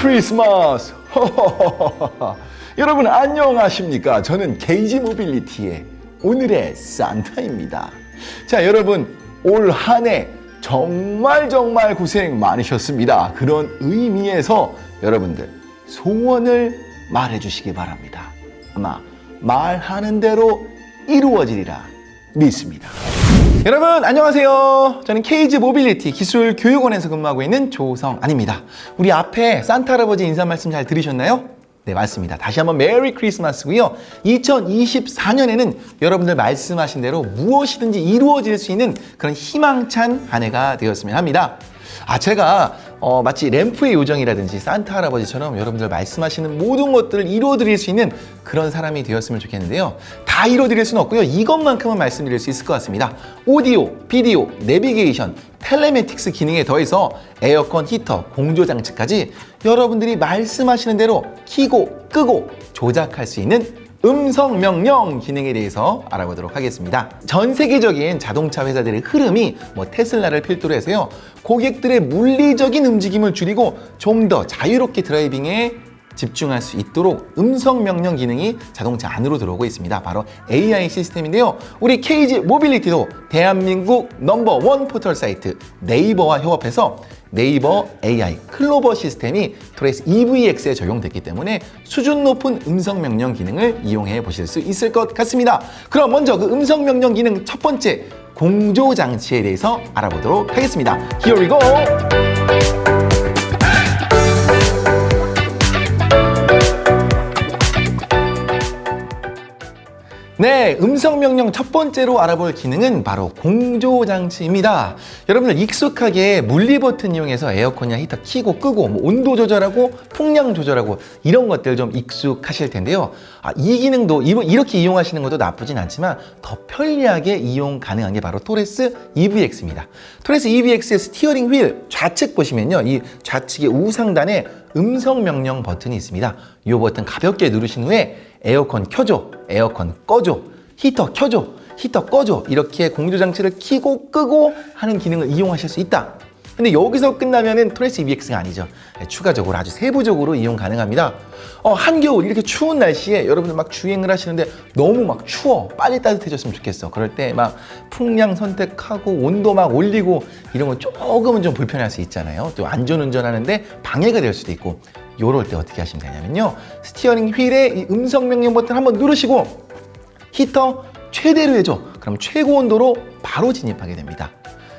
크리스마스! 여러분 안녕하십니까? 저는 게이지 모빌리티의 오늘의 산타입니다. 자, 여러분 올 한 해 정말 정말 고생 많으셨습니다. 그런 의미에서 여러분들 소원을 말해 주시기 바랍니다. 아마 말하는 대로 이루어지리라 믿습니다. 여러분 안녕하세요. 저는 케이지 모빌리티 기술 교육원에서 근무하고 있는 조성안입니다. 우리 앞에 산타 할아버지 인사 말씀 잘 들으셨나요? 네, 맞습니다. 다시 한번 메리 크리스마스고요. 2024년에는 여러분들 말씀하신 대로 무엇이든지 이루어질 수 있는 그런 희망찬 한 해가 되었으면 합니다. 아, 제가 어, 마치 램프의 요정이라든지 산타 할아버지처럼 여러분들 말씀하시는 모든 것들을 이루어드릴 수 있는 그런 사람이 되었으면 좋겠는데요. 다 이루어드릴 수는 없고요. 이것만큼은 말씀드릴 수 있을 것 같습니다. 오디오, 비디오, 내비게이션, 텔레매틱스 기능에 더해서 에어컨, 히터, 공조 장치까지 여러분들이 말씀하시는 대로 키고 끄고 조작할 수 있는 음성 명령 기능에 대해서 알아보도록 하겠습니다. 전 세계적인 자동차 회사들의 흐름이 뭐 테슬라를 필두로 해서요. 고객들의 물리적인 움직임을 줄이고 좀 더 자유롭게 드라이빙에 집중할 수 있도록 음성 명령 기능이 자동차 안으로 들어오고 있습니다. 바로 AI 시스템인데요. 우리 KG 모빌리티도 대한민국 넘버원 포털 사이트 네이버와 협업해서 네이버 AI 클로버 시스템이 트레이스 EVX에 적용됐기 때문에 수준 높은 음성 명령 기능을 이용해 보실 수 있을 것 같습니다. 그럼 먼저 그 음성 명령 기능 첫 번째 공조 장치에 대해서 알아보도록 하겠습니다. Here we go. 네, 음성 명령 첫 번째로 알아볼 기능은 바로 공조 장치입니다. 여러분들 익숙하게 물리 버튼 이용해서 에어컨이나 히터 키고 끄고 뭐 온도 조절하고 풍량 조절하고 이런 것들 좀 익숙하실 텐데요. 아, 이 기능도 이- 이렇게 이용하시는 것도 나쁘진 않지만 더 편리하게 이용 가능한 게 바로 토레스 EVX입니다. 토레스 EVX의 스티어링 휠 좌측 보시면요. 이 좌측의 우상단에 음성 명령 버튼이 있습니다. 이 버튼 가볍게 누르신 후에 에어컨 켜줘, 에어컨 꺼줘, 히터 켜줘, 히터 꺼줘 이렇게 공조 장치를 켜고 끄고 하는 기능을 이용하실 수 있다. 근데 여기서 끝나면은 토레스 EVX가 아니죠. 네, 추가적으로 아주 세부적으로 이용 가능합니다. 어, 한겨울 이렇게 추운 날씨에 여러분들 막 주행을 하시는데 너무 막 추워. 빨리 따뜻해졌으면 좋겠어. 그럴 때 막 풍량 선택하고 온도 막 올리고 이런 건 조금은 좀 불편할 수 있잖아요. 또 안전운전 하는데 방해가 될 수도 있고 요럴 때 어떻게 하시면 되냐면요. 스티어링 휠에 이 음성 명령 버튼 한번 누르시고 히터 최대로 해줘. 그럼 최고 온도로 바로 진입하게 됩니다.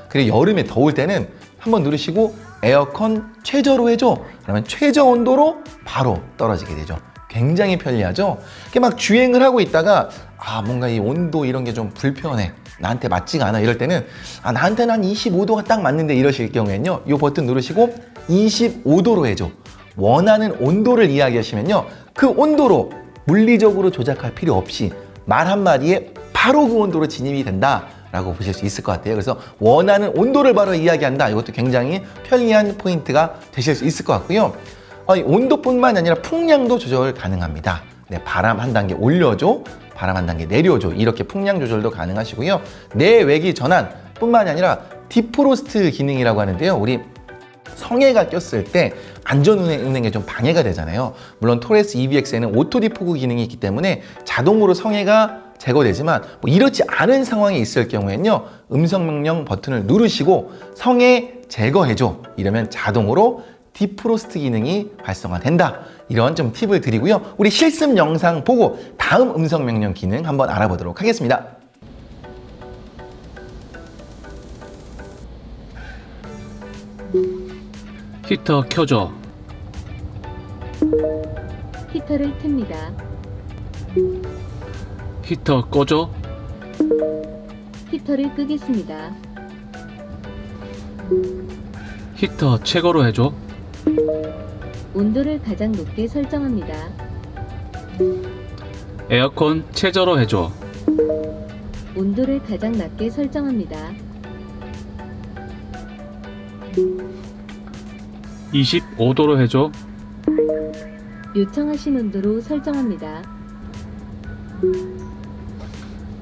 그리고 여름에 더울 때는 한번 누르시고 에어컨 최저로 해줘. 그러면 최저 온도로 바로 떨어지게 되죠. 굉장히 편리하죠? 이렇게 막 주행을 하고 있다가 아, 뭔가 이 온도 이런 게 좀 불편해. 나한테 맞지가 않아. 이럴 때는 아, 나한테는 한 25도가 딱 맞는데 이러실 경우에는요. 이 버튼 누르시고 25도로 해줘. 원하는 온도를 이야기하시면요. 그 온도로 물리적으로 조작할 필요 없이 말 한마디에 바로 그 온도로 진입이 된다. 라고 보실 수 있을 것 같아요. 그래서 원하는 온도를 바로 이야기한다. 이것도 굉장히 편리한 포인트가 되실 수 있을 것 같고요. 어, 이 온도뿐만 아니라 풍량도 조절 가능합니다. 네, 바람 한 단계 올려줘, 바람 한 단계 내려줘. 이렇게 풍량 조절도 가능하시고요. 내외기 전환 뿐만이 아니라 디프로스트 기능이라고 하는데요. 우리 성에가 꼈을 때 안전 운행에 좀 방해가 되잖아요. 물론 토레스 EVX에는 오토 디포그 기능이 있기 때문에 자동으로 성에가 제거되지만 뭐 이렇지 않은 상황이 있을 경우에는요. 음성 명령 버튼을 누르시고 성에 제거해줘. 이러면 자동으로 디프로스트 기능이 활성화 된다. 이런 좀 팁을 드리고요. 우리 실습 영상 보고 다음 음성 명령 기능 한번 알아보도록 하겠습니다. 히터 켜줘. 히터를 틉니다. 히터 꺼줘. 히터를 끄겠습니다. 히터 최고로 해줘. 온도를 가장 높게 설정합니다. 에어컨 최저로 해줘. 온도를 가장 낮게 설정합니다. 25도로 해줘. 요청하신 온도로 설정합니다.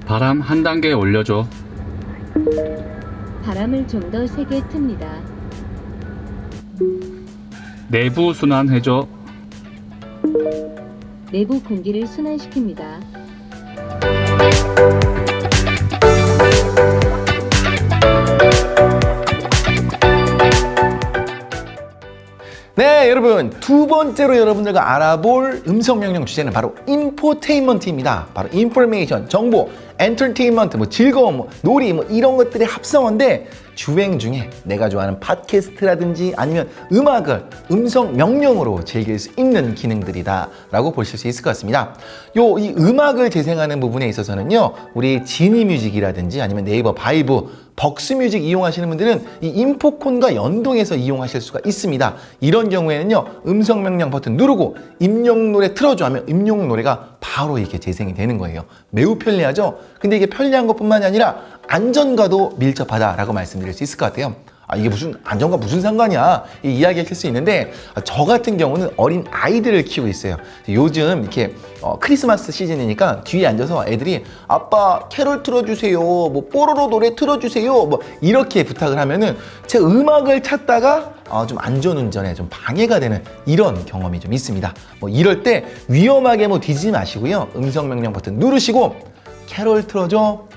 바람 한 단계 올려줘. 바람을 좀 더 세게 틉니다. 내부 순환 해줘. 내부 공기를 순환시킵니다. 여러분 두 번째로 여러분들과 알아볼 음성 명령 주제는 바로 인포테인먼트입니다. 바로 인포메이션, 정보, 엔터테인먼트, 뭐 즐거움, 뭐 놀이, 뭐 이런 것들의 합성어인데 주행 중에 내가 좋아하는 팟캐스트라든지 아니면 음악을 음성 명령으로 즐길 수 있는 기능들이다라고 보실 수 있을 것 같습니다. 요 이 음악을 재생하는 부분에 있어서는요, 우리 지니 뮤직이라든지 아니면 네이버 바이브 벅스뮤직 이용하시는 분들은 이 인포콘과 연동해서 이용하실 수가 있습니다. 이런 경우에는요, 음성 명령 버튼 누르고 임용 노래 틀어줘 하면 임용 노래가 바로 이렇게 재생이 되는 거예요. 매우 편리하죠? 근데 이게 편리한 것뿐만이 아니라 안전과도 밀접하다라고 말씀드릴 수 있을 것 같아요. 아, 이게 무슨 안전과 무슨 상관이야? 이 이야기 하실 수 있는데 아, 저 같은 경우는 어린 아이들을 키우고 있어요. 요즘 이렇게 어, 크리스마스 시즌이니까 뒤에 앉아서 애들이 아빠 캐롤 틀어주세요, 뭐 뽀로로 노래 틀어주세요, 뭐 이렇게 부탁을 하면은 제 음악을 찾다가 어, 좀 안전운전에 좀 방해가 되는 이런 경험이 좀 있습니다. 뭐 이럴 때 위험하게 뭐 뒤지지 마시고요. 음성 명령 버튼 누르시고 캐롤 틀어줘,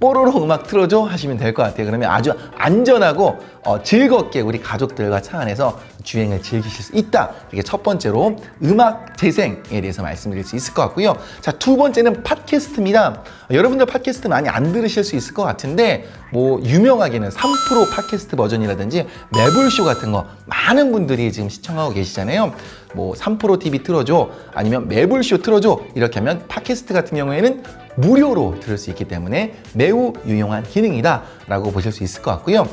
뽀로로 음악 틀어줘 하시면 될 것 같아요. 그러면 아주 안전하고 어, 즐겁게 우리 가족들과 차 안에서 주행을 즐기실 수 있다. 이게 첫 번째로 음악 재생에 대해서 말씀드릴 수 있을 것 같고요. 자, 두 번째는 팟캐스트입니다. 여러분들 팟캐스트 많이 안 들으실 수 있을 것 같은데 뭐 유명하게는 3프로 팟캐스트 버전이라든지 매불쇼 같은 거 많은 분들이 지금 시청하고 계시잖아요. 뭐 3프로 TV 틀어줘 아니면 매불쇼 틀어줘 이렇게 하면 팟캐스트 같은 경우에는 무료로 들을 수 있기 때문에 매우 유용한 기능이다라고 보실 수 있을 것 같고요.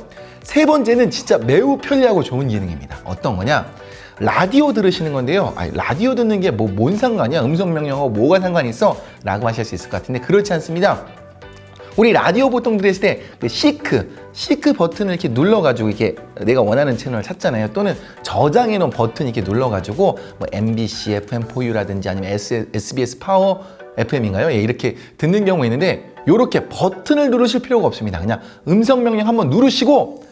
세 번째는 진짜 매우 편리하고 좋은 기능입니다. 어떤 거냐? 라디오 들으시는 건데요. 아니, 라디오 듣는 게 뭐 뭔 상관이야? 음성 명령하고 뭐가 상관이 있어? 라고 하실 수 있을 것 같은데 그렇지 않습니다. 우리 라디오 보통 들으실 때 그 시크, 시크 버튼을 이렇게 눌러가지고 이렇게 내가 원하는 채널을 찾잖아요. 또는 저장해 놓은 버튼 이렇게 눌러가지고 뭐 MBC, FM4U라든지 아니면 S, SBS 파워 FM인가요? 예, 이렇게 듣는 경우가 있는데 이렇게 버튼을 누르실 필요가 없습니다. 그냥 음성 명령 한번 누르시고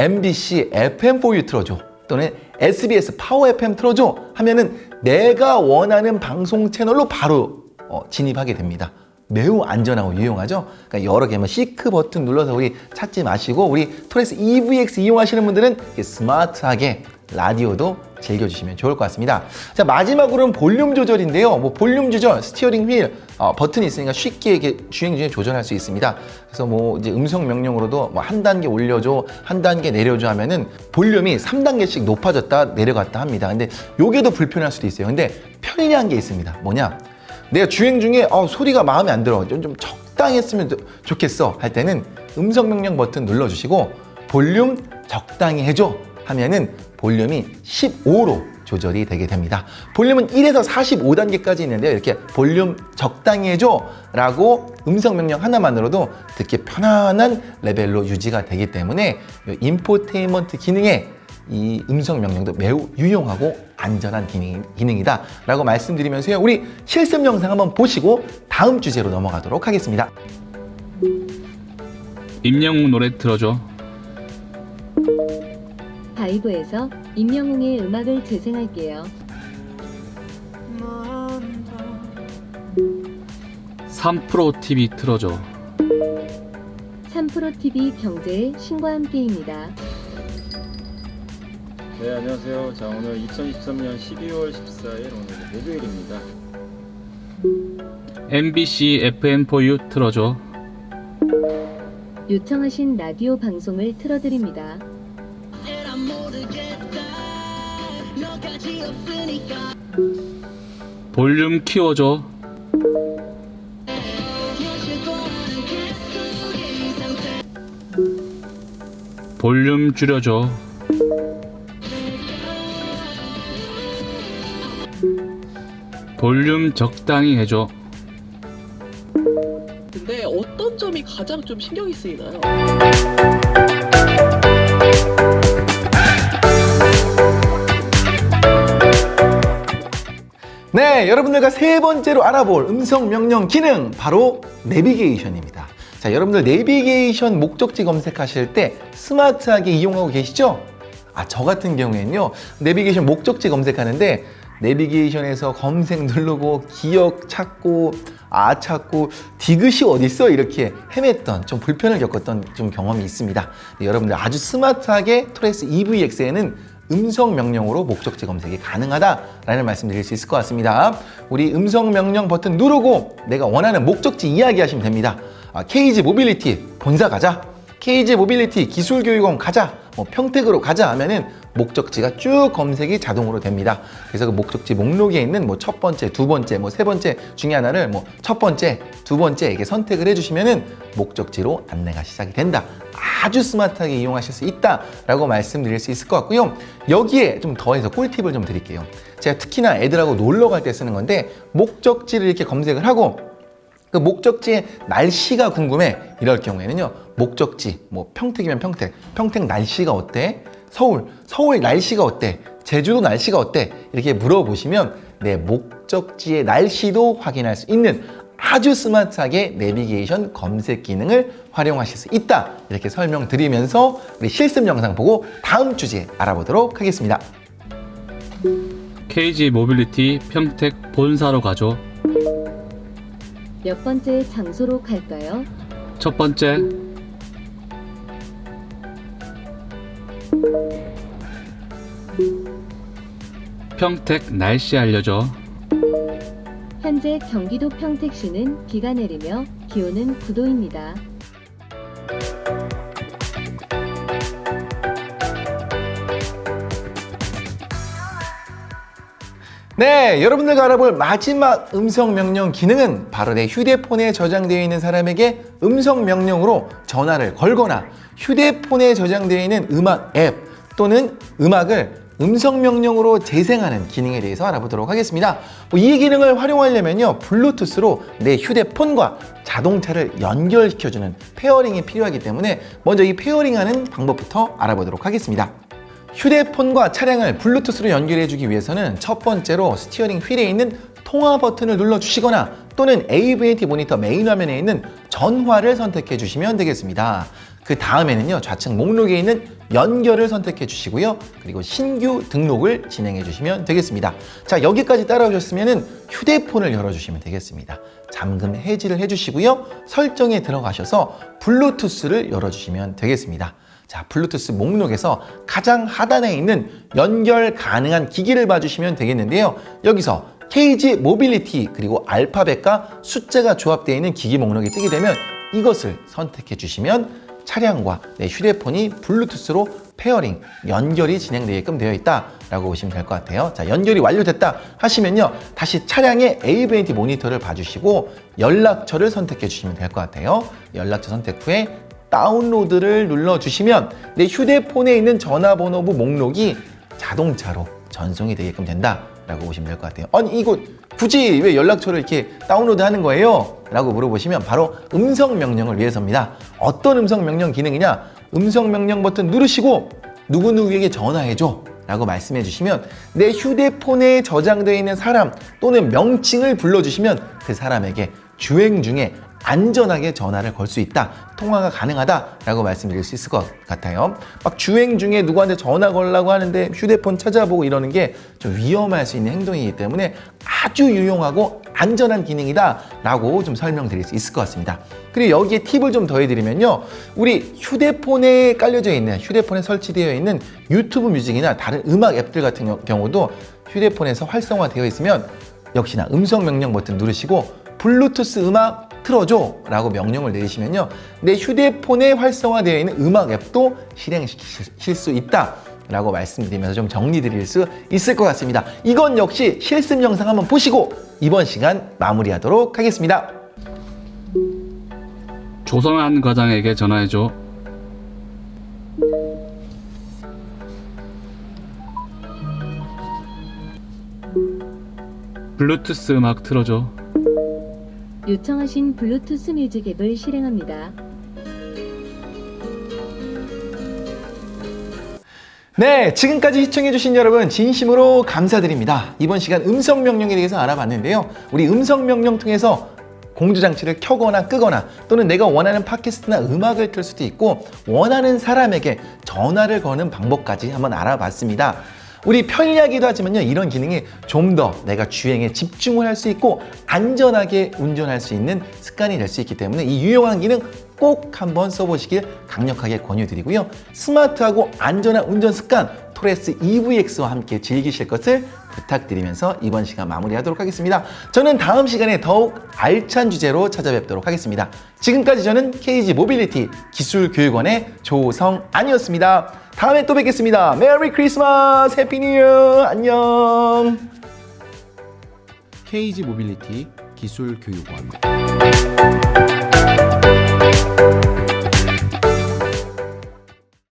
MBC, FM4U 틀어줘. 또는 SBS 파워 FM 틀어줘 하면은 내가 원하는 방송 채널로 바로 어, 진입하게 됩니다. 매우 안전하고 유용하죠. 그러니까 여러 개뭐 시크 버튼 눌러서 우리 찾지 마시고 우리 토레스 EVX 이용하시는 분들은 스마트하게 라디오도 즐겨주시면 좋을 것 같습니다. 자 마지막으로는 볼륨 조절인데요. 뭐 볼륨 조절, 스티어링 휠 어, 버튼이 있으니까 쉽게 이렇게 주행 중에 조절할 수 있습니다. 그래서 뭐 이제 음성 명령으로도 뭐 한 단계 올려줘, 한 단계 내려줘 하면은 볼륨이 3단계씩 높아졌다 내려갔다 합니다. 근데 요게도 불편할 수도 있어요. 근데 편리한 게 있습니다. 뭐냐? 내가 주행 중에 어, 소리가 마음에 안 들어. 좀, 좀 적당히 했으면 좋- 좋겠어. 할 때는 음성 명령 버튼 눌러주시고 볼륨 적당히 해줘 하면은 볼륨이 15로 조절이 되게 됩니다. 볼륨은 1에서 45단계까지 있는데요. 이렇게 볼륨 적당히 해줘 라고 음성 명령 하나만으로도 듣기 편안한 레벨로 유지가 되기 때문에 이 인포테인먼트 기능에 이 음성 명령도 매우 유용하고 안전한 기능, 기능이다 라고 말씀드리면서요 우리 실습 영상 한번 보시고 다음 주제로 넘어가도록 하겠습니다 임영웅 노래 틀어줘. 바이브에서 임영웅의 음악을 재생할게요. 3프로 TV 틀어줘. 3프로 TV 경제의 신과 함께입니다. 네 안녕하세요. 자 오늘 2023년 12월 14일 오늘 목요일입니다. MBC FM4U 틀어줘. 요청하신 라디오 방송을 틀어드립니다. 볼륨 키워줘. 볼륨 줄여줘. 볼륨 적당히 해줘. 근데 어떤 점이 가장 좀 신경이 쓰이나요? 네 여러분들과 세 번째로 알아볼 음성 명령 기능 바로 내비게이션입니다 자 여러분들 내비게이션 목적지 검색하실 때 스마트하게 이용하고 계시죠? 아, 저 같은 경우에는요, 내비게이션 목적지 검색하는데, 내비게이션에서 검색 누르고, 기억 찾고, 아 찾고, 디귿이 어딨어? 이렇게 헤맸던, 좀 불편을 겪었던 좀 경험이 있습니다. 네, 여러분들 아주 스마트하게 토레스 EVX에는 음성 명령으로 목적지 검색이 가능하다라는 말씀 드릴 수 있을 것 같습니다. 우리 음성 명령 버튼 누르고 내가 원하는 목적지 이야기하시면 됩니다. 아, KG 모빌리티 본사 가자. KG 모빌리티 기술교육원 가자. 뭐 평택으로 가자 하면은 목적지가 쭉 검색이 자동으로 됩니다. 그래서 그 목적지 목록에 있는 뭐 첫 번째, 두 번째, 뭐 세 번째 중에 하나를 뭐 첫 번째, 두 번째 이렇게 선택을 해주시면은 목적지로 안내가 시작이 된다. 아주 스마트하게 이용하실 수 있다라고 말씀드릴 수 있을 것 같고요. 여기에 좀 더해서 꿀팁을 좀 드릴게요. 제가 특히나 애들하고 놀러 갈 때 쓰는 건데 목적지를 이렇게 검색을 하고 그 목적지의 날씨가 궁금해 이럴 경우에는요 목적지 뭐 평택이면 평택 평택 날씨가 어때 서울 서울 날씨가 어때 제주도 날씨가 어때 이렇게 물어보시면 내 목적지의 날씨도 확인할 수 있는 아주 스마트하게 내비게이션 검색 기능을 활용하실 수 있다 이렇게 설명드리면서 우리 실습 영상 보고 다음 주제 알아보도록 하겠습니다. KG 모빌리티 평택 본사로 가죠. 몇 번째 장소로 갈까요? 첫 번째, 평택 날씨 알려줘. 현재 경기도 평택시는 비가 내리며 기온은 9도입니다. 네, 여러분들과 알아볼 마지막 음성 명령 기능은 바로 내 휴대폰에 저장되어 있는 사람에게 음성 명령으로 전화를 걸거나 휴대폰에 저장되어 있는 음악 앱 또는 음악을 음성 명령으로 재생하는 기능에 대해서 알아보도록 하겠습니다. 뭐이 기능을 활용하려면요, 블루투스로 내 휴대폰과 자동차를 연결시켜주는 페어링이 필요하기 때문에 먼저 이 페어링하는 방법부터 알아보도록 하겠습니다. 휴대폰과 차량을 블루투스로 연결해 주기 위해서는 첫 번째로 스티어링 휠에 있는 통화 버튼을 눌러 주시거나 또는 AVNT 모니터 메인 화면에 있는 전화를 선택해 주시면 되겠습니다. 그 다음에는요 좌측 목록에 있는 연결을 선택해 주시고요. 그리고 신규 등록을 진행해 주시면 되겠습니다. 자 여기까지 따라오셨으면 휴대폰을 열어 주시면 되겠습니다. 잠금 해지를 해 주시고요. 설정에 들어가셔서 블루투스를 열어 주시면 되겠습니다. 자, 블루투스 목록에서 가장 하단에 있는 연결 가능한 기기를 봐주시면 되겠는데요. 여기서 KG 모빌리티 그리고 알파벳과 숫자가 조합되어 있는 기기 목록이 뜨게 되면 이것을 선택해 주시면 차량과 내 휴대폰이 블루투스로 페어링, 연결이 진행되게끔 되어 있다라고 보시면 될 것 같아요. 자, 연결이 완료됐다 하시면요. 다시 차량의 AVNT 모니터를 봐주시고 연락처를 선택해 주시면 될 것 같아요. 연락처 선택 후에 다운로드를 눌러주시면 내 휴대폰에 있는 전화번호부 목록이 자동차로 전송이 되게끔 된다라고 보시면 될 것 같아요. 아니 이거 굳이 왜 연락처를 이렇게 다운로드 하는 거예요? 라고 물어보시면 바로 음성 명령을 위해서입니다. 어떤 음성 명령 기능이냐? 음성 명령 버튼 누르시고 누구누구에게 전화해줘 라고 말씀해 주시면 내 휴대폰에 저장되어 있는 사람 또는 명칭을 불러주시면 그 사람에게 주행 중에 안전하게 전화를 걸 수 있다. 통화가 가능하다라고 말씀드릴 수 있을 것 같아요. 막 주행 중에 누구한테 전화 걸라고 하는데 휴대폰 찾아보고 이러는 게 좀 위험할 수 있는 행동이기 때문에 아주 유용하고 안전한 기능이다라고 좀 설명드릴 수 있을 것 같습니다. 그리고 여기에 팁을 좀 더해드리면요. 우리 휴대폰에 깔려져 있는 휴대폰에 설치되어 있는 유튜브 뮤직이나 다른 음악 앱들 같은 경- 경우도 휴대폰에서 활성화되어 있으면 역시나 음성 명령 버튼 누르시고 블루투스 음악 틀어줘 라고 명령을 내리시면요 내 휴대폰에 활성화되어 있는 음악 앱도 실행시킬 수 있다 라고 말씀드리면서 좀 정리 드릴 수 있을 것 같습니다 이건 역시 실습 영상 한번 보시고 이번 시간 마무리하도록 하겠습니다 조성한 과장에게 전화해줘. 블루투스 음악 틀어줘. 요청하신 블루투스 뮤직 앱을 실행합니다. 네, 지금까지 시청해주신 여러분 진심으로 감사드립니다. 이번 시간 음성 명령에 대해서 알아봤는데요. 우리 음성 명령 통해서 공조 장치를 켜거나 끄거나 또는 내가 원하는 팟캐스트나 음악을 틀 수도 있고 원하는 사람에게 전화를 거는 방법까지 한번 알아봤습니다. 우리 편리하기도 하지만요 이런 기능이 좀 더 내가 주행에 집중을 할 수 있고 안전하게 운전할 수 있는 습관이 될 수 있기 때문에 이 유용한 기능 꼭 한번 써보시길 강력하게 권유드리고요. 스마트하고 안전한 운전 습관 토레스 EVX와 함께 즐기실 것을 부탁드리면서 이번 시간 마무리하도록 하겠습니다. 저는 다음 시간에 더욱 알찬 주제로 찾아뵙도록 하겠습니다. 지금까지 저는 KG 모빌리티 기술교육원의 조성안이었습니다 다음에 또 뵙겠습니다. 메리 크리스마스 해피 뉴 안녕. KG 모빌리티 기술교육원